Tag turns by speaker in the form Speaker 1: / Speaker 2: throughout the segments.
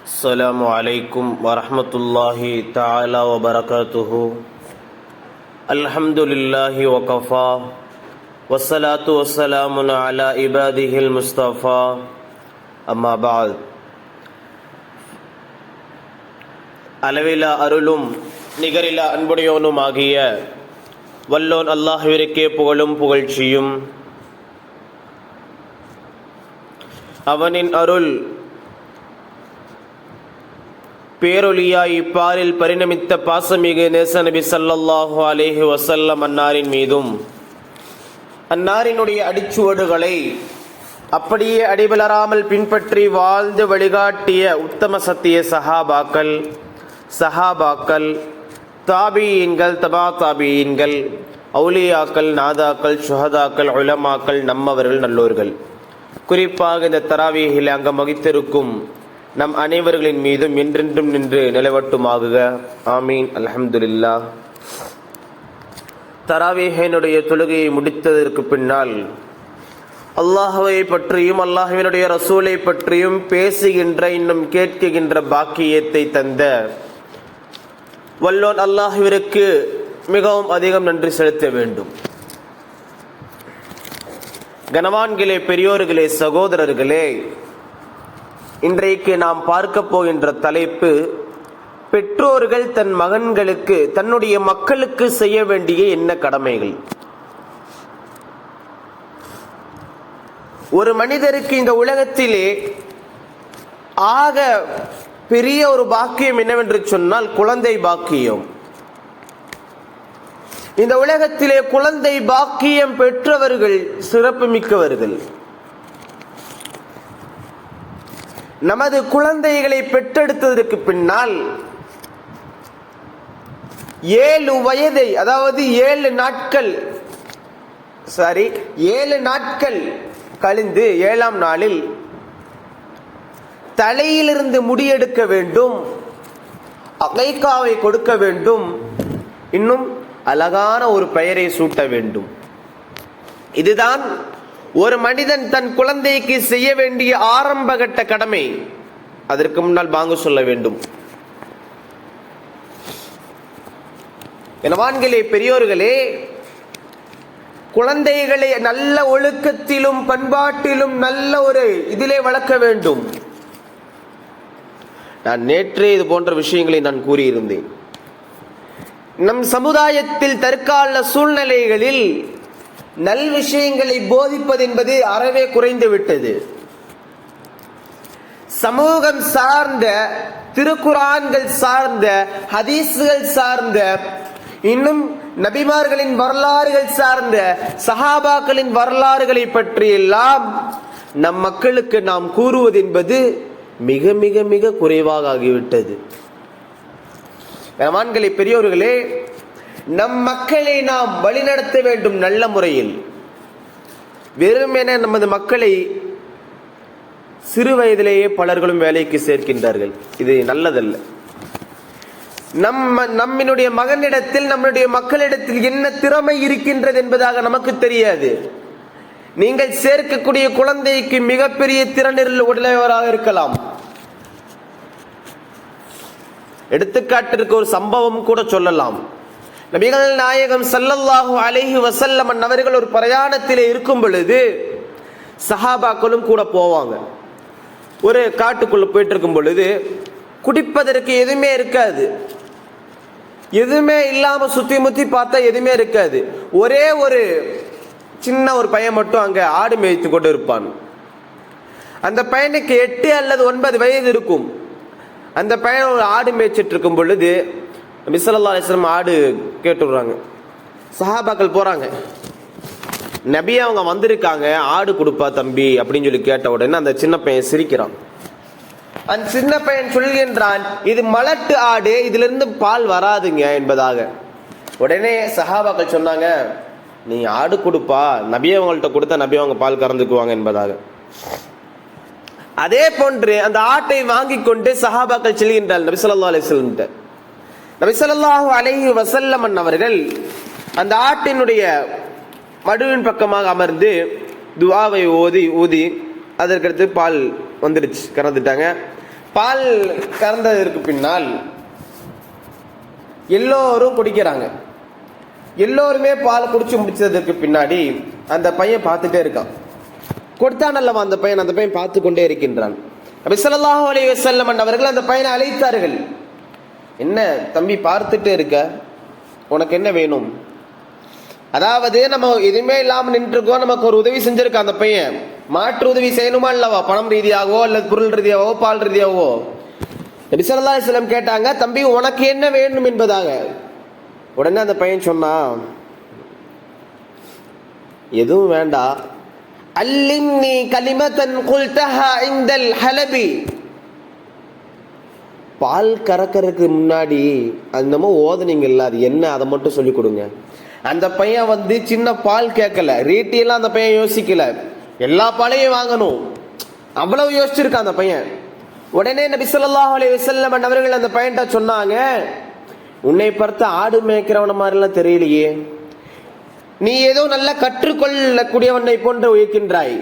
Speaker 1: السلام عليكم ورحمة الله تعالى وبركاته الحمد لله وكفى والصلاة والسلام على عباده المصطفى أما بعد அளவிலா அருளும் நிகரிலா அன்புடையோனும் ஆகிய வல்லோன் அல்லாஹ்விற்கே புகழும் புகழ்ச்சியும் அவனின் அருள் பேரொலியாய் இப்பாரில் பரிணமித்த பாசமிகு நேச நபி ஸல்லல்லாஹு வசல்லம் அன்னாரின் மீதும் அன்னாரினுடைய அடிச்சுவடுகளை அப்படியே அடிபலராமல் பின்பற்றி வாழ்ந்து வழிகாட்டிய உத்தம சத்திய சஹாபாக்கள் சஹாபாக்கள் தாபியீன்கள் தபா தாபியீன்கள் அவுலியாக்கள் நாதாக்கள் சுஹதாக்கள் உலமாக்கள் நம்மவர்கள் நல்லோர்கள். குறிப்பாக இந்த தராவியில் அங்கம் வகித்திருக்கும் நம் அனைவர்களின் மீதும் என்றென்றும் நின்று நிலவட்டுமாகுக. ஆமீன். அல்ஹம்துலில்லா. தராவீஹனுடைய தொழுகையை முடித்ததற்கு பின்னால் அல்லாஹுவை பற்றியும் அல்லாஹுவினுடைய ரசூலை பற்றியும் பேசுகின்ற இன்னும் கேட்குகின்ற பாக்கியத்தை தந்த வல்லோன் அல்லாஹுவிற்கு மிகவும் அதிகம் நன்றி செலுத்த வேண்டும். கனவான்களே பெரியோர்களே சகோதரர்களே இன்றைக்கு நாம் பார்க்க போகின்ற தலைப்பு பெற்றோர்கள் தன் மகன்களுக்கு தன்னுடைய மக்களுக்கு செய்ய வேண்டிய என்ன கடமைகள்? ஒரு மனிதருக்கு இந்த உலகத்திலே ஆக பெரிய ஒரு பாக்கியம் என்னவென்று சொன்னால் குழந்தை பாக்கியம். இந்த உலகத்திலே குழந்தை பாக்கியம் பெற்றவர்கள் சிறப்பு மிக்கவர்கள் நமது குழந்தைகளை பெற்றெடுத்ததற்கு பின்னால் ஏழு வயதை அதாவது ஏழு நாட்கள் சாரி ஏழு நாட்கள் கழிந்து ஏழாம் நாளில் தலையிலிருந்து முடியெடுக்க வேண்டும் அகைக்காவை கொடுக்க வேண்டும் இன்னும் அழகான ஒரு பெயரை சூட்ட வேண்டும். இதுதான் ஒரு மனிதன் தன் குழந்தைக்கு செய்ய வேண்டிய ஆரம்பகட்ட கடமை அதற்கு முன்னால் பாங்கு சொல்ல வேண்டும். எனவான்களே பெரியோர்களே குழந்தைகளை நல்ல ஒழுக்கத்திலும் பண்பாட்டிலும் நல்ல ஒரு இதிலே வளர்க்க வேண்டும். நான் நேற்றே இது போன்ற விஷயங்களை நான் கூறியிருந்தேன். நம் சமுதாயத்தில் தற்கால சூழ்நிலைகளில் நல் விஷயங்களை போதிப்பது என்பது அறவே குறைந்து விட்டது. சமூகம் சார்ந்த திருக்குரான்கள் சார்ந்த ஹதீஸுகள் சார்ந்த இன்னும் நபிமார்களின் வரலாறுகள் சார்ந்த சஹாபாக்களின் வரலாறுகளை பற்றியெல்லாம் நம் மக்களுக்கு நாம் கூறுவது என்பது மிக மிக மிக குறைவாக ஆகிவிட்டது. பெரியோர்களே நம் மக்களை நாம் வழிநடத்த வேண்டும் நல்ல முறையில். வெறுமென நமது மக்களை சிறு வயதிலேயே பலர்களும் வேலைக்கு சேர்க்கின்றார்கள். இது நல்லதல்ல. நம்ம நம்மினுடைய மகனிடத்தில் நம்முடைய மக்களிடத்தில் என்ன திறமை இருக்கின்றது என்பதாக நமக்கு தெரியாது. நீங்கள் சேர்க்கக்கூடிய குழந்தைக்கு மிகப்பெரிய திறனில் உடையவராக இருக்கலாம். எடுத்துக்காட்டிற்கு ஒரு சம்பவம் கூட சொல்லலாம். நபிகள் நாயகம் சல்லல்லாஹு அலஹி வசல்லமன் அவர்கள் ஒரு பிரயாணத்திலே இருக்கும் பொழுது சஹாபாக்களும் கூட போவாங்க. ஒரு காட்டுக்குள்ள போயிட்டு இருக்கும் பொழுது குடிப்பதற்கு எதுவுமே இருக்காது. எதுவுமே இல்லாம சுத்தி முத்தி பார்த்தா எதுவுமே இருக்காது. ஒரே ஒரு சின்ன ஒரு பையன் மட்டும் அங்க ஆடு மேய்த்து கொண்டு இருப்பான். அந்த பையனுக்கு எட்டு அல்லது ஒன்பது வயது இருக்கும். அந்த பையன் ஒரு ஆடு மேய்ச்சிட்டு இருக்கும் பொழுது மிசல்லா அலிஸ்லாம் ஆடு கேட்டு விடுறாங்க சஹாபாக்கள் போகிறாங்க நபி அவங்க வந்திருக்காங்க ஆடு கொடுப்பா தம்பி அப்படின்னு சொல்லி கேட்ட உடனே அந்த சின்ன பையன் சிரிக்கிறான். அந்த சின்ன பையன் சொல்கின்றான் இது மலட்டு ஆடு இதுல இருந்து பால் வராதுங்க என்பதாக. உடனே சஹாபாக்கள் சொன்னாங்க நீ ஆடு கொடுப்பா நபி அவங்கள்ட்ட கொடுத்தா நபி அவங்க பால் கறந்துக்குவாங்க என்பதாக. அதே போன்று அந்த ஆட்டை வாங்கி கொண்டு சஹாபாக்கள் செல்கின்றாள் நபி சொல்லா அலிஸ்லம்கிட்ட நபிசல்லாஹு ஸல்லல்லாஹு அலைஹி வஸல்லம் அவர்கள் அந்த ஆட்டினுடைய மடுவின் பக்கமாக அமர்ந்து துவாவை ஓதி ஊதி அதற்கடுத்து பால் வந்துடுச்சு கறந்துட்டாங்க. பால் கறந்ததற்கு பின்னால் எல்லோரும் குடிக்கிறாங்க. எல்லோருமே பால் குடிச்சு முடிச்சதுக்கு பின்னாடி அந்த பையன் பார்த்துட்டே இருக்கான். கொடுத்தானல்லவா அந்த பையன் அந்த பையன் பார்த்து கொண்டே இருக்கின்றான். நபி ஸல்லல்லாஹு அலைஹி வஸல்லம் அவர்கள் அந்த பையனை அழைத்தார்கள். என்ன தம்பி பார்த்துட்டு இருக்க? உனக்கு என்ன வேணும்? அதாவது நம்ம எதுவுமே இல்லாமல் நின்றுருக்கோம் நமக்கு ஒரு உதவி செஞ்சிருக்க அந்த பையன்? மாற்று உதவி செய்யணுமா இல்லவா? பணம் ரீதியாகவோ அல்லது பொருள் ரீதியாகவோ பால் ரீதியாகவோ நபி இஸ்லாம் கேட்டாங்க தம்பி உனக்கு என்ன வேணும் என்பதாக? உடனே அந்த பையன் சொன்னான் எதுவும் வேண்டாம். அல்லிம்னி கலிமத்தன் குல்தஹா இந்தல் ஹலபி. பால் கறக்கறதுக்கு முன்னாடி என்னமோ ஓதனைங்கள்ல அது என்ன? அதை மட்டும் சொல்லி கொடுங்க. அந்த பையன் வந்து சின்ன பால் கேட்கல. ரேட்டியெல்லாம் அந்த பையன் யோசிக்கல. எல்லா பாலையும் வாங்கணும். அவ்வளவு யோசிச்சிருக்கான் அந்த பையன். உடனே நபி ஸல்லல்லாஹு அலி வஸல்லம் அவர்கள் அந்த பையன்கிட்ட சொன்னாங்க உன்னை பார்த்து ஆடு மேய்க்கிறவன மாதிரிலாம் தெரியலையே. நீ ஏதோ நல்ல கற்றுக்கொள்ளக்கூடியவனை போன்று இருக்கின்றாய்.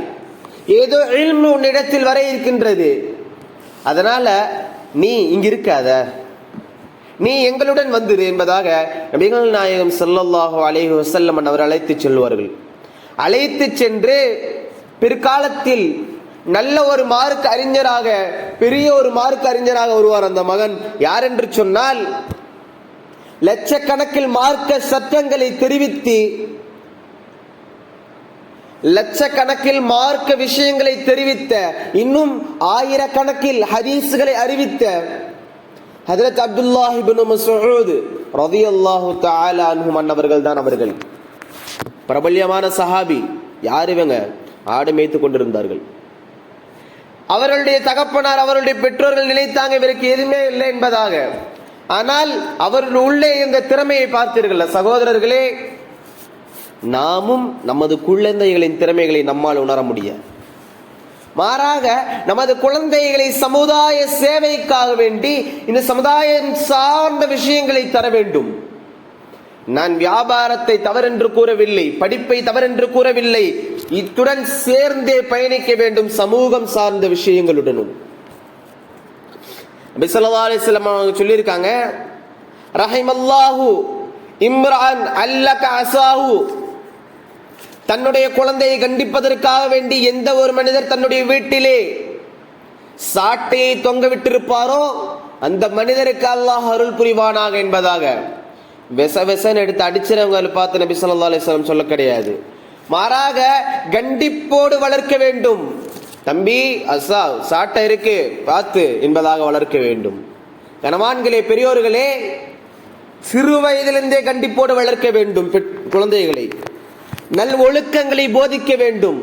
Speaker 1: ஏதோ உன்னிடத்தில் வர இருக்கின்றது. அதனால நீ இங்கிருக்காத. நீ எங்களுடன் வந்துரு என்பதாக நபிகள் நாயகம் ஸல்லல்லாஹு அலைஹி வஸல்லம் அவர் அழைத்து செல்வார்கள். அழைத்து சென்று பிற்காலத்தில் நல்ல ஒரு மார்க் அறிஞராக பெரிய ஒரு மார்க் அறிஞராக வருவார் அந்த மகன். யார் என்று சொன்னால் லட்சக்கணக்கில் மார்க்க சட்டங்களை தெரிவித்து லட்சக்கணக்கில் மார்க்க விஷயங்களை தெரிவித்த இன்னும் ஆயிரக்கணக்கில் ஹதீஸ்களை அறிவித்த ஹதரத் அப்துல்லாஹ் இப்னு ரவி அல்லாஹு தஆலா அன்னவர்கள் தான் அவர்கள். பிரபல்யமான சஹாபி யார் இவங்க? ஆடு மேய்த்து கொண்டிருந்தார்கள். அவர்களுடைய தகப்பனார் அவருடைய பெற்றோர்கள் நினைத்தாங்க இவருக்கு எதுவுமே இல்லை என்பதாக. ஆனால் அவர்கள் உள்ளே இந்த திறமையை பார்த்தீர்கள் சகோதரர்களே நாமும் நமது குழந்தைகளின் திறமைகளை நம்மால் உணர முடியும் மாறாக நமது குழந்தைகளை சமுதாய சேவைக்காக வேண்டி இந்த சமுதாயம் சார்ந்த விஷயங்களை தர வேண்டும். நான் வியாபாரத்தை தவறென்று கூறவில்லை படிப்பை தவறென்று கூறவில்லை. இத்துடன் சேர்ந்தே பயணிக்க வேண்டும் சமூகம் சார்ந்த விஷயங்களுடனும். சொல்லியிருக்காங்க ரஹிமல்லாஹு இம்ரான் அல்லக அசாஹு. தன்னுடைய குழந்தையை கண்டிப்பதற்காக வேண்டி எந்த ஒரு மனிதர் தன்னுடைய வீட்டிலே சாட்டையை தொங்க விட்டிருப்பாரோ அந்த மனிதருக்கு அல்லாஹ் அருள் புரிவானாக என்பதாக. வெச வெசன்னு எடுத்து அடிச்சிறவங்க பார்த்து நபி சொல்லா அலிஸ்லாம் சொல்ல கிடையாது. மாறாக கண்டிப்போடு வளர்க்க வேண்டும். தம்பி அசா சாட்டை இருக்கு பார்த்து என்பதாக வளர்க்க வேண்டும். கனவான்களே பெரியோர்களே சிறு வயதிலிருந்தே கண்டிப்போடு வளர்க்க வேண்டும் குழந்தைகளை. நல் ஒழுக்கங்களை போதிக்க வேண்டும்.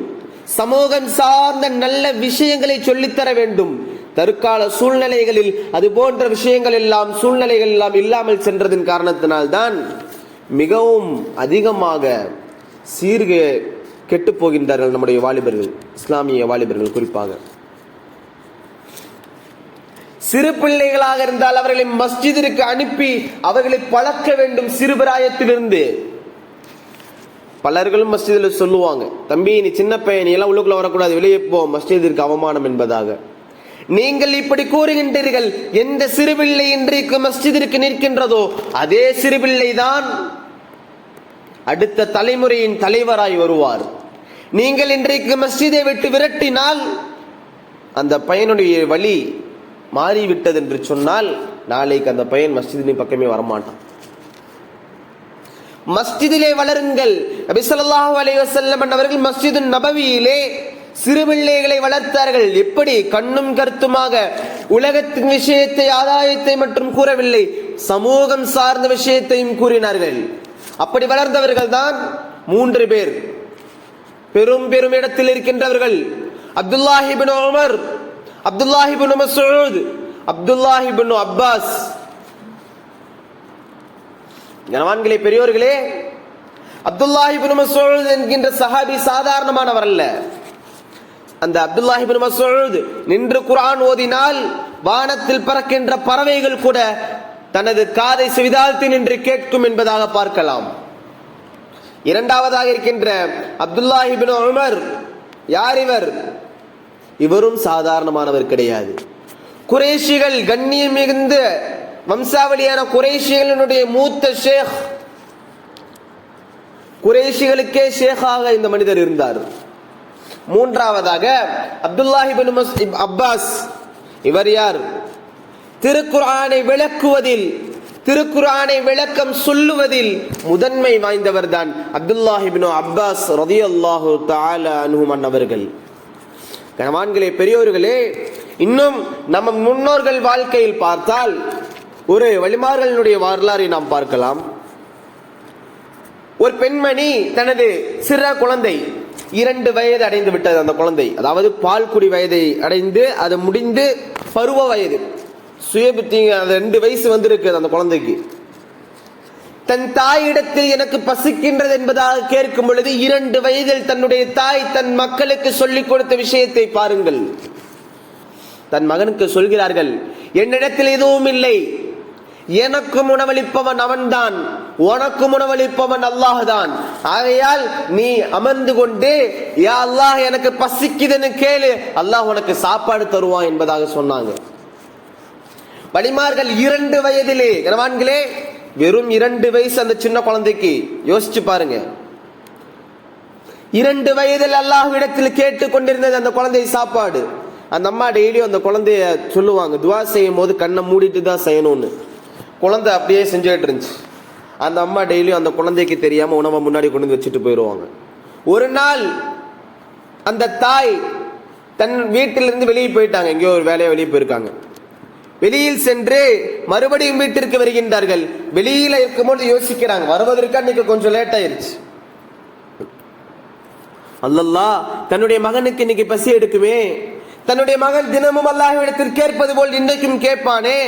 Speaker 1: சமூகம் சார்ந்த நல்ல விஷயங்களை சொல்லித்தர வேண்டும். தற்கால சூழ்நிலைகளில் அது போன்ற விஷயங்கள் எல்லாம் சூழ்நிலைகள் எல்லாம் இல்லாமல் சென்றதின் காரணத்தினால்தான் மிகவும் அதிகமாக சீர்க கெட்டு போகின்றார்கள் நம்முடைய வாலிபர்கள் இஸ்லாமிய வாலிபர்கள் குறிப்பாக. சிறு பிள்ளைகளாக இருந்தால் அவர்களை மஸ்ஜிதிற்கு அனுப்பி அவர்களை பழக்க வேண்டும் சிறுபிராயத்திலிருந்து பலர்களும் மஸ்ஜிதில் சொல்லுவாங்க தம்பி நீ சின்ன பையன் எல்லாம் உள்ளுக்குள்ள வரக்கூடாது வெளியே போ மஸ்ஜிதிற்கு அவமானம் என்பதாக. நீங்கள் இப்படி கூறுகின்றீர்கள் எந்த சிறுபிள்ளை இன்றைக்கு மஸ்ஜிதிற்கு நிற்கின்றதோ அதே சிறுபிள்ளை தான் அடுத்த தலைமுறையின் தலைவராய் வருவார். நீங்கள் இன்றைக்கு மஸ்ஜிதை விட்டு விரட்டினால் அந்த பையனுடைய வழி மாறிவிட்டது என்று சொன்னால் நாளைக்கு அந்த பையன் மஸ்ஜிதின் பக்கமே வரமாட்டான். மஸ்ஜிதிலே வளருங்கள். நபி ஸல்லல்லாஹு அலைஹி வஸல்லம் அவர்கள் மஸ்ஜிது நபவியிலே சிறு பிள்ளைகளை வளர்த்தார்கள். எப்படி? கண்ணும் கருத்துமாக. உலகத்தின் விஷயத்தை ஆதாயத்தை மட்டும் கூறவில்லை சமூகம் சார்ந்த விஷயத்தையும் கூறினார்கள். அப்படி வளர்ந்தவர்கள் தான் மூன்று பேர். பெரும் பெரும் இடத்தில் இருக்கின்றவர்கள். Abdullah ibn Umar Abdullah ibn Masood Abdullah ibn Abbas கனவான்களே பெரியோர்களே அப்துல்லாஹிபின் மசூத் என்கின்ற சஹாபி சாதாரணமானவர் அல்ல. அந்த அப்துல்லாஹிபின் மசூத் நின்று குரான் ஓதினால் வானத்தில் பறக்கின்ற பறவைகள் கூட தனது காதை செவிதாழ்த்தி நின்று கேட்கும் என்பதாக பார்க்கலாம். இரண்டாவதாக இருக்கின்ற அப்துல்லாஹிபின் உமர் யார் இவர்? இவரும் சாதாரணமானவர் கிடையாது. குறைஷிகள் கண்ணியம் மிகுந்த வம்சாவளியான குறைஷிகளினுடைய மூத்த ஷேக். குறைஷிகளுக்கே ஷேகாக இந்த மனிதர் இருந்தார். மூன்றாவதாக அப்துல்லாஹிபின் அப்பாஸ். இவர் யார்? திருக்குரானை விளக்குவதில் திருக்குரானை விளக்கம் சொல்லுவதில் முதன்மை வாய்ந்தவர் தான் அப்துல்லாஹிபின் அப்பாஸ் ரதியல்லாஹு தஆலா அவர்கள். கணவான்களே பெரியோர்களே இன்னும் நம்ம முன்னோர்கள் வாழ்க்கையில் பார்த்தால் ஒரு வழிமார்களினுடைய வரலாறை நாம் பார்க்கலாம். ஒரு பெண்மணி தனது சிற குழந்தை இரண்டு வயது அடைந்து விட்டது அந்த குழந்தை. அதாவது பால் குடி வயதை அடைந்து அது முடிந்து பருவ வயது. சுயபுத்தி அது ரெண்டு வயசு வந்திருக்கு அந்த குழந்தைக்கு. தன் தாயிடத்தில் எனக்கு பசிக்கின்றது என்பதாக கேட்கும் பொழுது இரண்டு வயதில் தன்னுடைய தாய் தன் மக்களுக்கு சொல்லிக் கொடுத்த விஷயத்தை பாருங்கள். தன் மகனுக்கு சொல்கிறார்கள் என்னிடத்தில் எதுவும் இல்லை. எனக்கும் உணவளிப்பவன் அவன்தான். உனக்கும் உணவளிப்பவன் அல்லாஹ் தான் ஆகையால் நீ அமர்ந்து கொண்டு யா அல்லாஹ் எனக்கு பசிக்குதுன்னு கேளு. அல்லாஹ் உனக்கு சாப்பாடு தருவான் என்பதாக சொன்னாங்க. வலிமார்கள் இரண்டு வயதிலே கனவான்களே வெறும் இரண்டு வயசு அந்த சின்ன குழந்தைக்கு. யோசிச்சு பாருங்க. இரண்டு வயதில் அல்லாஹ்விடத்தில் கேட்டு கொண்டிருந்தது அந்த குழந்தை சாப்பாடு. அந்த அம்மா டெய்லியும் அந்த குழந்தைய சொல்லுவாங்க துவா செய்யும் போது கண்ணை மூடிட்டு தான் செய்யணும்னு. குழந்தை அப்படியே செஞ்சுக்கிட்டு இருந்துச்சு. அந்த அம்மா டெய்லியும் அந்த குழந்தைக்கு தெரியாமல் உணவை முன்னாடி கொண்டு வந்து வச்சுட்டு போயிடுவாங்க ஒரு நாள் அந்த தாய் தன் வீட்டிலிருந்து வெளியே போயிட்டாங்க. எங்கேயோ ஒரு வேலையை வெளியே போயிருக்காங்க. வெளியில் சென்று மறுபடியும் வீட்டிற்கு வருகின்றார்கள். வெளியில இருக்கும்போது யோசிக்கிறாங்க. வருவதற்கு அன்னைக்கு கொஞ்சம் லேட் ஆயிருச்சு. அல்லல்லா தன்னுடைய மகனுக்கு இன்னைக்கு பசி எடுக்குமே. தன்னுடைய மகன் தினமும் அல்லாஹ்விடத்தில் கேட்பது போல் இன்றைக்கும் கேட்பானே.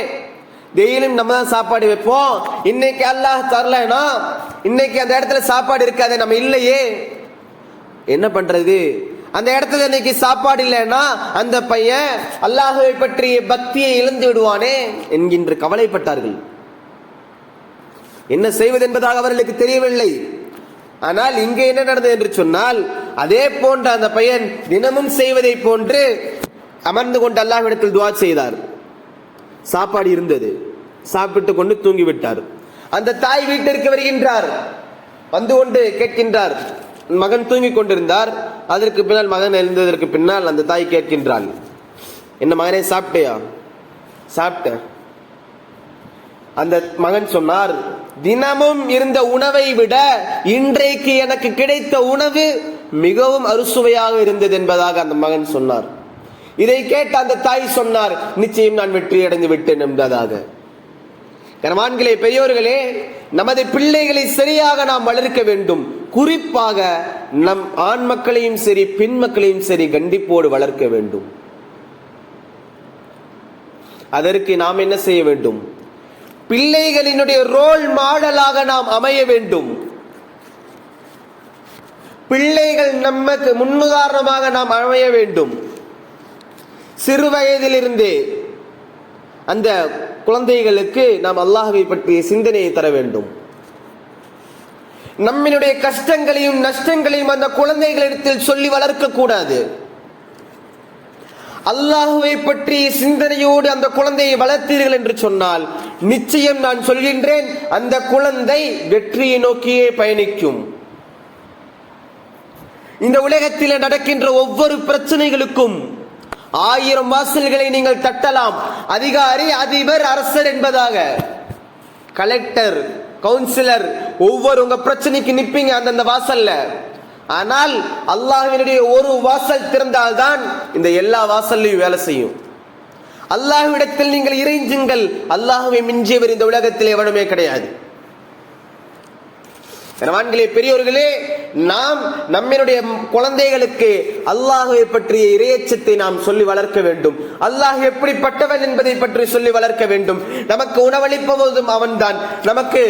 Speaker 1: டெய்லியும் நம்ம தான் சாப்பாடு வைப்போம். இன்னைக்கு அல்லாஹ் தரலனா இன்னைக்கு அந்த இடத்துல சாப்பாடு இருக்காது நம்ம இல்லையே. என்ன பண்றது? அந்த இடத்துல இன்னைக்கு சாப்பாடு இல்லைன்னா அந்த பையன் அல்லாஹுவை பற்றிய பக்தியை இழந்து விடுவானே என்கின்ற கவலைப்பட்டார்கள். என்ன செய்வது என்பதாக அவர்களுக்கு தெரியவில்லை. ஆனால் இங்கே என்ன நடந்தது என்று சொன்னால் அதே போன்ற அந்த பையன் தினமும் செய்வதை போன்று அமர்ந்து கொண்டு அல்லாஹ்விடத்தில் துவா செய்தார். சாப்பாடு இருந்தது. சாப்பிட்டு கொண்டு தூங்கிவிட்டார். அந்த தாய் வீட்டிற்கு வருகின்றார். வந்து கொண்டு கேட்கின்றார். மகன் தூங்கி கொண்டிருந்தார். அதற்கு பின்னால் மகன் எழுந்ததற்கு பின்னால் அந்த தாய் கேட்கின்றாள். என்ன மகனே சாப்பிட்டியா? சாப்பிட்டேன். அந்த மகன் சொன்னார் தினமும் இருந்த உணவை விட இன்றைக்கு எனக்கு கிடைத்த உணவு மிகவும் அறுசுவையாக இருந்தது என்பதாக அந்த மகன் சொன்னார். இதை கேட்ட அந்த தாய் சொன்னார் நிச்சயம் நான் வெற்றி அடைந்து விட்டேன் என்பதாக. கனவான்களே பெரியோர்களே நமது பிள்ளைகளை சரியாக நாம் வளர்க்க வேண்டும். குறிப்பாக நம் ஆண் மக்களையும் சரி பெண் மக்களையும் சரி கண்டிப்போடு வளர்க்க வேண்டும். அதற்கு நாம் என்ன செய்ய வேண்டும்? பிள்ளைகளினுடைய ரோல் மாடலாக நாம் அமைய வேண்டும். பிள்ளைகள் நமக்கு முன்னுதாரணமாக நாம் அமைய வேண்டும். சிறு வயதிலிருந்தே அந்த குழந்தைகளுக்கு நாம் அல்லாஹுவை பற்றிய சிந்தனையை தர வேண்டும். நம்மினுடைய கஷ்டங்களையும் நஷ்டங்களையும் அந்த குழந்தைகளிடத்தில் சொல்லி வளர்க்க கூடாது அல்லாஹுவை பற்றிய சிந்தனையோடு அந்த குழந்தையை வளர்த்தீர்கள் என்று சொன்னால் நிச்சயம் நான் சொல்கின்றேன் அந்த குழந்தை வெற்றியை நோக்கியே பயணிக்கும். இந்த உலகத்தில் நடக்கின்ற ஒவ்வொரு பிரச்சனைகளுக்கும் ஆயிரம் வாசல்களை நீங்கள் தட்டலாம். அதிகாரி அதிபர் அரசர் என்பதாக. கலெக்டர் கவுன்சிலர் ஒவ்வொரு உங்க பிரச்சனைக்கு நிற்பீங்க அந்தந்த வாசல்ல. ஆனால் அல்லாஹினுடைய ஒரு வாசல் திறந்தால்தான் இந்த எல்லா வாசல்லையும் வேலை செய்யும். அல்லாஹ்விடத்தில் நீங்கள் இறைஞ்சுங்கள். அல்லாஹுவை மிஞ்சியவர் இந்த உலகத்தில் எவனுமே கிடையாது. கனவான்களே பெரியோர்களே நாம் நம்மளுடைய குழந்தைகளுக்கு அல்லாஹுவை பற்றிய இறையச்சத்தை நாம் சொல்லி வளர்க்க வேண்டும். அல்லாஹ் எப்படிப்பட்டவன் என்பதை பற்றி சொல்லி வளர்க்க வேண்டும். நமக்கு உணவளிப்பவதும் அவன்தான். நமக்கு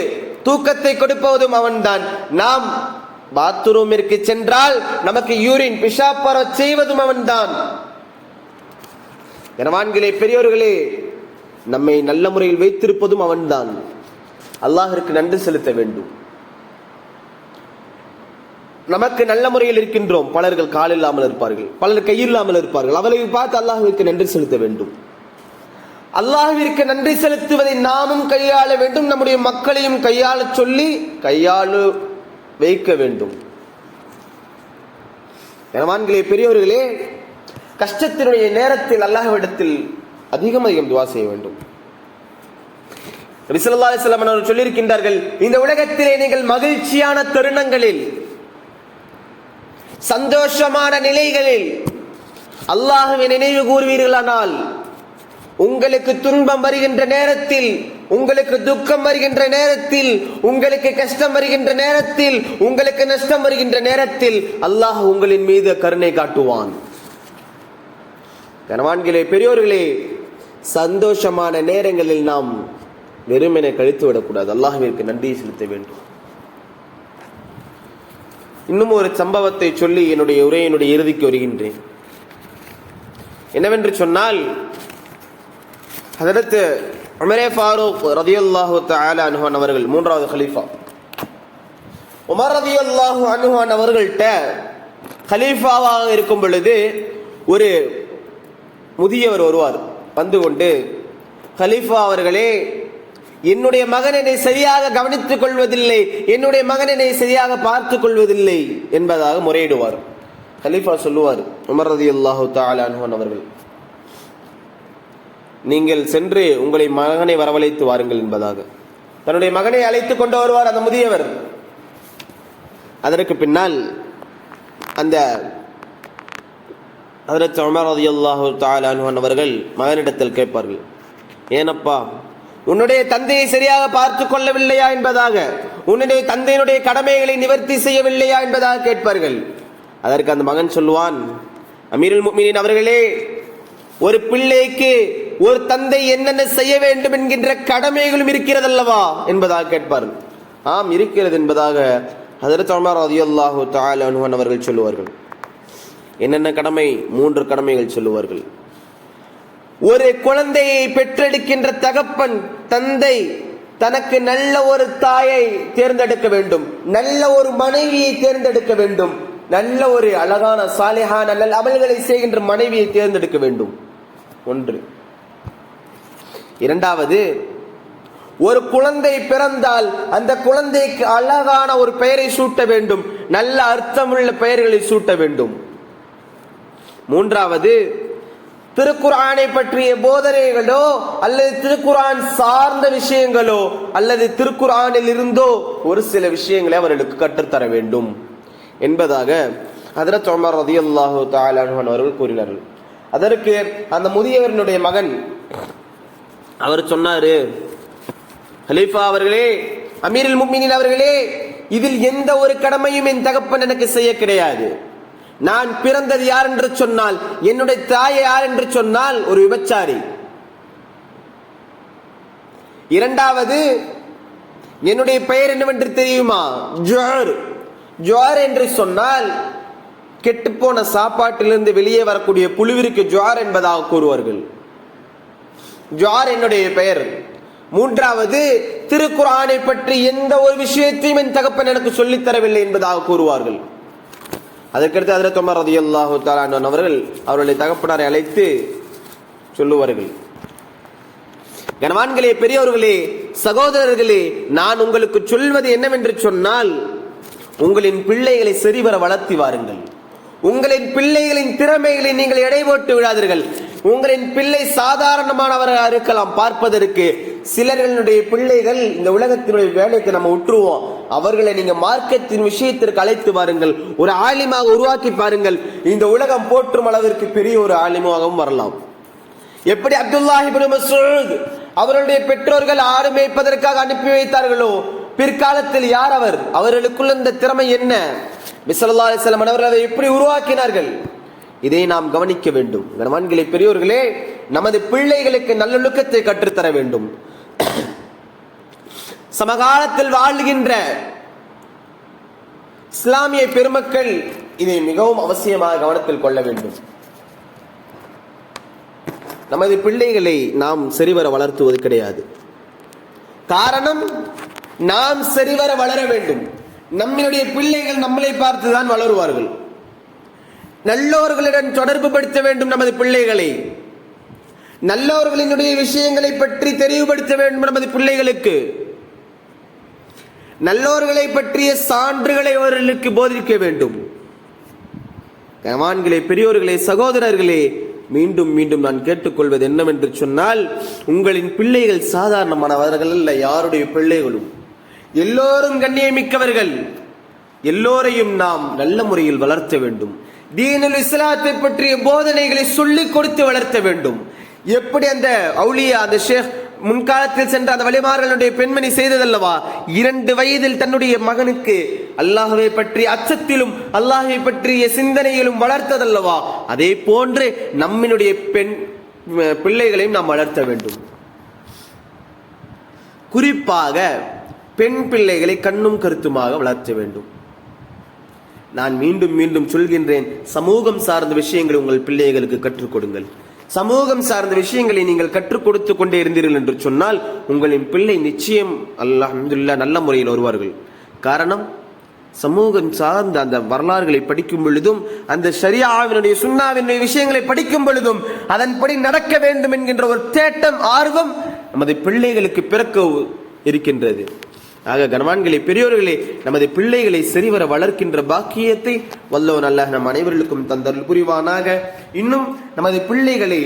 Speaker 1: தூக்கத்தை கொடுப்பவதும் அவன்தான். நாம் பாத்ரூமிற்கு சென்றால் நமக்கு யூரின் பிஷாப்பர செய்வதும் அவன்தான். கனவான்களே பெரியோர்களே நம்மை நல்ல முறையில் வைத்திருப்பதும் அவன்தான். அல்லாஹிற்கு நன்றி செலுத்த வேண்டும். நமக்கு நல்ல முறையில் இருக்கின்றோம். பலர்கள் கால் இல்லாமல் இருப்பார்கள். பலர் கையில்லாமல் இருப்பார்கள். அவர்களை பார்த்து அல்லாஹுவிற்கு நன்றி செலுத்த வேண்டும். அல்லாஹுவிற்கு நன்றி செலுத்துவதை நாமும் கையாள வேண்டும். நம்முடைய மக்களையும் கையாள சொல்லி கையாளு வைக்க வேண்டும். கனவான்களே பெரியவர்களே கஷ்டத்தினுடைய நேரத்தில் அல்லாஹ்விடத்தில் அதிகம் அதிகம் துவா செய்ய வேண்டும். நபி ஸல்லல்லாஹு அவர்கள் சொல்லியிருக்கின்றார்கள் இந்த உலகத்திலே நீங்கள் மகிழ்ச்சியான தருணங்களில் சந்தோஷமான நிலைகளில் அல்லாஹுவை நினைவு கூறுவீர்களானால் உங்களுக்கு துன்பம் வருகின்ற நேரத்தில் உங்களுக்கு துக்கம் வருகின்ற நேரத்தில் உங்களுக்கு கஷ்டம் வருகின்ற நேரத்தில் உங்களுக்கு நஷ்டம் வருகின்ற நேரத்தில் அல்லாஹ் உங்களின் மீது கருணை காட்டுவான். கனவான்களே பெரியோர்களே சந்தோஷமான நேரங்களில் நாம் வெறுமனை கழித்து விடக்கூடாது. அல்லாஹ்விற்கு நன்றி செலுத்த வேண்டும். இன்னும் ஒரு சம்பவத்தை சொல்லி என்னுடைய உரையினுடைய இறுதிக்கு வருகின்றேன். என்னவென்று சொன்னால் அதடுத்து உமரே ஃபாரூக் ரதியுல்லாஹு தஆலா அனுஹான் அவர்கள் மூன்றாவது கலீஃபா உமர் ரதியுல்லாஹு அனுஹான் அவர்கள்ட்ட கலீஃபாவாக இருக்கும் பொழுது ஒரு முதியவர் வருவார் வந்து கொண்டு கலீஃபா அவர்களே என்னுடைய மகன் என்னை சரியாக கவனித்துக் கொள்வதில்லை. என்னுடைய மகன் என்னை சரியாக பார்த்துக் கொள்வதில்லை என்பதாக முறையிடுவார். கலீஃபா சொல்லுவார் உமர் ரதி அல்லாஹு தாலான் அவர்கள் நீங்கள் சென்று உங்களை மகனை வரவழைத்து வாருங்கள் என்பதாக. தன்னுடைய மகனை அழைத்துக் கொண்டு வருவார் அந்த முதியவர். அதற்கு பின்னால் அந்த அதற்கு உமர் ரதி அல்லாஹு தாலான் அவர்கள் மகனிடத்தில் கேட்பார்கள் ஏனப்பா உன்னுடைய தந்தையை சரியாக பார்த்து கொள்ளவில்லையா என்பதாக உன்னுடைய தந்தையினுடைய கடமைகளை நிவர்த்தி செய்யவில்லையா என்பதாக கேட்பார்கள். அதற்கு அந்த மகன் சொல்லுவான் அமீருல் முஃமினீன் அவர்களே ஒரு பிள்ளைக்கு ஒரு தந்தை என்னென்ன செய்ய வேண்டும் என்கின்ற கடமைகளும் இருக்கிறதல்லவா? என்பதாக கேட்பார்கள் ஆம் இருக்கிறது என்பதாக ஹதரத் உமர் ரலியல்லாஹு தஆலா அவர்கள் சொல்லுவார்கள். என்னென்ன கடமை? மூன்று கடமைகள் சொல்லுவார்கள். ஒரு குழந்தையை பெற்றெடுக்கின்ற தகப்பன் தந்தை தனக்கு நல்ல ஒரு தாயை தேர்ந்தெடுக்க வேண்டும். நல்ல ஒரு மனைவியை தேர்ந்தெடுக்க வேண்டும். நல்ல ஒரு அழகான சாலிஹான நல்ல அமல்களை செய்கின்ற மனைவியை தேர்ந்தெடுக்க வேண்டும். ஒன்று. இரண்டாவது ஒரு குழந்தை பிறந்தால் அந்த குழந்தைக்கு அழகான ஒரு பெயரை சூட்ட வேண்டும். நல்ல அர்த்தமுள்ள பெயர்களை சூட்ட வேண்டும். மூன்றாவது திருக்குர்ஆனை பற்றிய போதனைகளோ அல்லது திருக்குர்ஆன் சார்ந்த விஷயங்களோ அல்லது திருக்குர்ஆனில் இருந்தோ ஒரு சில விஷயங்களை அவர்களுக்கு கற்றுத்தர வேண்டும். என்பதாக ஹதரத் உமர் ரதி அல்லாஹு தாலான் அவர்கள் கூறினார்கள். அதற்கு அந்த முதியவரினுடைய மகன் அவர் சொன்னாரு ஹலீஃபா அவர்களே அமீரில் முக்மினின் அவர்களே இதில் எந்த ஒரு கடமையும் என் தகப்பன் எனக்கு செய்ய கிடையாது. நான் பிறந்தது யார் என்று சொன்னால் என்னுடைய தாய் யார் என்று சொன்னால் ஒரு விபச்சாரி. இரண்டாவது என்னுடைய பெயர் என்னவென்று தெரியுமா? ஜோர் ஜோர் என்று சொன்னால் கெட்டுப்போன சாப்பாட்டிலிருந்து வெளியே வரக்கூடிய புழுவிற்கு ஜுவார் என்பதாக கூறுவார்கள். ஜுவார் என்னுடைய பெயர். மூன்றாவது திருக்குறானை பற்றி எந்த ஒரு விஷயத்தையும் என் தகப்பன் எனக்கு சொல்லித்தரவில்லை என்பதாக கூறுவார்கள். அதற்கடுத்து அதில் உமர் ரதியல்லாஹு தாலான் அவர்கள் அவருடைய தகப்பனாரை அழைத்து சொல்லுவார்கள். கனவான்களே பெரியவர்களே சகோதரர்களே நான் உங்களுக்கு சொல்வது என்னவென்று சொன்னால் உங்களின் பிள்ளைகளை சரிவர வளர்த்தி வாருங்கள். உங்களின் பிள்ளைகளின் திறமைகளை நீங்கள் எடை போட்டு விடாதீர்கள். உங்களின் பிள்ளை சாதாரணமானவராக இருக்கலாம். பார்ப்பதற்கு சிலர்களுடைய பிள்ளைகள் இந்த உலகத்தினுடைய வேலைக்கு நம்ம விட்டுருவோம் அவர்களை நீங்க மார்க்கத்தின் விஷயத்திற்கு அழைத்து பாருங்கள் ஒரு ஆலிமாக உருவாக்கி பாருங்கள். இந்த உலகம் போற்றும் அளவிற்கு பெரிய ஒரு ஆலிமாகவும் வரலாம். எப்படி அப்துல்லாஹி அவருடைய பெற்றோர்கள் ஆடு மேய்ப்பதற்காக அனுப்பி வைத்தார்களோ? பிற்காலத்தில் யார் அவர்? அவர்களுக்குள்ள இந்த திறமை என்ன? மிசல்லா அலிஸ்லாம் அவர்கள் அதை எப்படி உருவாக்கினார்கள்? இதை நாம் கவனிக்க வேண்டும். கனவான்களே பெரியோர்களே நமது பிள்ளைகளுக்கு நல்லொழுக்கத்தை கற்றுத்தர வேண்டும். சமகாலத்தில் வாழ்கின்ற இஸ்லாமிய பெருமக்கள் இதை மிகவும் அவசியமாக கவனத்தில் கொள்ள வேண்டும். நமது பிள்ளைகளை நாம் சரிவர வளர்த்துவது கிடையாது. காரணம் நாம் சரிவர வளர வேண்டும். நம்மளுடைய பிள்ளைகள் நம்மளை பார்த்துதான் வளருவார்கள். நல்லோர்களுடன் தொடர்பு படுத்த வேண்டும் நமது பிள்ளைகளை. நல்லவர்களினுடைய விஷயங்களை பற்றி தெளிவுபடுத்த வேண்டும் நமது பிள்ளைகளுக்கு. நல்லோர்களை பற்றிய சான்றுகளை அவர்களுக்கு போதிக்க வேண்டும். கவான்களே பெரியோர்களே சகோதரர்களே மீண்டும் மீண்டும் நான் கேட்டுக்கொள்வது என்னவென்று சொன்னால் உங்களின் பிள்ளைகள் சாதாரணமானவர்கள் அல்ல யாருடைய பிள்ளைகளும். எல்லோரும் கண்ணியமிக்கவர்கள். எல்லோரையும் நாம் நல்ல முறையில் வளர்த்த வேண்டும். தீனுல் இஸ்லாத்தை பற்றிய போதனைகளை சொல்லிக் கொடுத்து வளர்த்த வேண்டும். எப்படி அந்த அவுலியா அந்த ஷேக் முன்காலத்தில் சென்ற அந்த வழிமார்களுடைய பெண்மணி செய்ததல்லவா? இரண்டு வயதில் தன்னுடைய மகனுக்கு அல்லாஹுவை பற்றிய அச்சத்திலும் அல்லாஹை பற்றிய சிந்தனையிலும் வளர்த்ததல்லவா? அதே போன்று நம்மினுடைய பெண் பிள்ளைகளையும் நாம் வளர்த்த வேண்டும். குறிப்பாக பெண் பிள்ளைகளை கண்ணும் கருத்துமாக வளர்த்த வேண்டும். நான் மீண்டும் மீண்டும் சொல்கின்றேன் சமூகம் சார்ந்த விஷயங்களை உங்கள் பிள்ளைகளுக்கு கற்றுக் கொடுங்கள். சமூகம் சார்ந்த விஷயங்களை நீங்கள் கற்றுக் கொடுத்து கொண்டே இருந்தீர்கள் என்று சொன்னால் உங்களின் பிள்ளை நிச்சயம் அல்லாஹ் நல்ல முறையில் வருவார்கள். காரணம் சமூகம் சார்ந்த அந்த வரலாறுகளை படிக்கும் பொழுதும் அந்த ஷரியாவினுடைய சுண்ணாவினுடைய விஷயங்களை படிக்கும் பொழுதும் அதன்படி நடக்க வேண்டும் என்கின்ற ஒரு தேட்டம் ஆர்வம் நமது பிள்ளைகளுக்கு பிறக்க இருக்கின்றது. ஆக கனவான்களே பெரியோர்களே நமது பிள்ளைகளை சரிவர வளர்க்கின்ற பாக்கியத்தை வல்லவன் அல்லாஹ் நம் அனைவர்களுக்கும் தந்தருள் புரிவானாக. இன்னும் நமது பிள்ளைகளை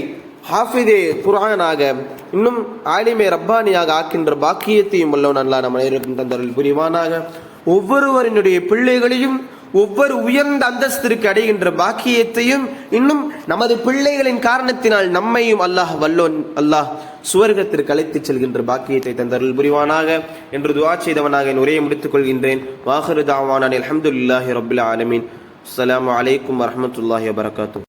Speaker 1: ஹாஃபிதே குரானாக இன்னும் ஆலிமே ரப்பானியாக ஆக்கின்ற பாக்கியத்தையும் வல்லவன் அல்லாஹ் நம் அனைவருக்கும் தந்தருள் புரிவானாக. ஒவ்வொருவரினுடைய பிள்ளைகளையும் ஒவ்வொரு உயர்ந்த அந்தஸ்திற்கு அடைகின்ற பாக்கியத்தையும் இன்னும் நமது பிள்ளைகளின் காரணத்தினால் நம்மையும் அல்லாஹ் வல்லோன் அல்லாஹ் சுவர்க்கத்திற்கு அழைத்துச் செல்கின்ற பாக்கியத்தை தந்தருள் புரிவானாக என்று துவா செய்தவனாக என் உரையை முடித்துக் கொள்கின்றேன். வாஹரு தாவானான் அலமதுல்லாஹி ரபுல் ஆலமின். அஸ்லாம் அலைக்கும் வரமத்துல்லாஹி வபரகாத்து